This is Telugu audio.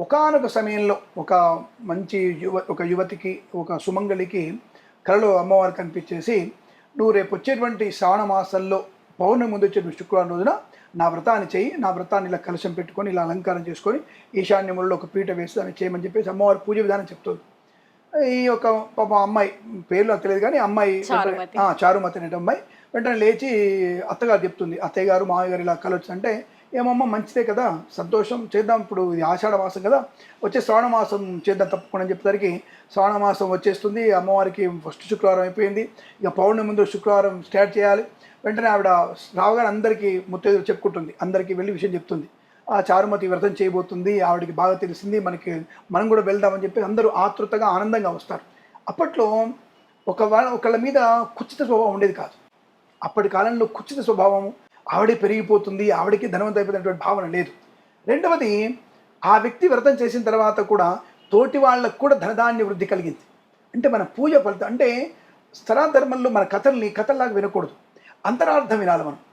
ఒకానొక సమయంలో ఒక మంచి యువ ఒక యువతికి ఒక సుమంగళికి కలలో అమ్మవారు కనిపించేసి నువ్వు రేపు వచ్చేటువంటి శ్రావణ మాసంలో పౌర్ణమి ముందు వచ్చే శుక్రవారం రోజున నా వ్రతాన్ని చేయి నా వ్రతాన్ని ఇలా కలశం పెట్టుకొని ఇలా అలంకారం చేసుకొని ఈశాన్యములలో ఒక పీట వేసి దాన్ని చేయమని చెప్పేసి అమ్మవారి పూజ విధానం చెప్తుంది ఈ యొక్క పాప అమ్మాయి పేరు నాకు తెలియదు కానీ అమ్మాయి చారుమతి. అనే అమ్మాయి వెంటనే లేచి అత్తగారు చెప్తుంది అత్తయ్య గారు మామయ్య గారు ఇలా కలవచ్చు అంటే ఏమమ్మా మంచిదే కదా సంతోషం చేద్దాం ఇప్పుడు ఇది ఆషాఢ మాసం కదా వచ్చే శ్రావణ మాసం చేద్దాం తప్పకుండా అని చెప్పేసరికి శ్రావణ మాసం వచ్చేస్తుంది అమ్మవారికి ఫస్ట్ శుక్రవారం అయిపోయింది ఇక పౌర్ణమి ముందు శుక్రవారం స్టార్ట్ చేయాలి వెంటనే ఆవిడ రావుగారు అందరికీ ముత్తైదులు చెప్పుకుంటుంది అందరికీ వెళ్ళి విషయం చెప్తుంది. ఆ చారుమతి వ్రతం చేయబోతుంది ఆవిడకి బాగా తెలిసింది మనకి మనం కూడా వెళ్దామని చెప్పి అందరూ ఆతృతగా ఆనందంగా వస్తారు. అప్పట్లో ఒక ఒకళ్ళ మీద కుచిత స్వభావం ఉండేది కాదు. అప్పటి కాలంలో కుచిత స్వభావం ఆవిడే పెరిగిపోతుంది ఆవిడకి ధనవంత అయిపోతున్నటువంటి భావన లేదు. రెండవది ఆ వ్యక్తి వ్రతం చేసిన తర్వాత కూడా తోటి వాళ్ళకు కూడా ధనధాన్య వృద్ధి కలిగింది. అంటే మన పూజ ఫలితం అంటే స్థలాధర్మంలో మన కథల్ని కథల్లాగా వినకూడదు. అంతరార్థం వినాలి మనం.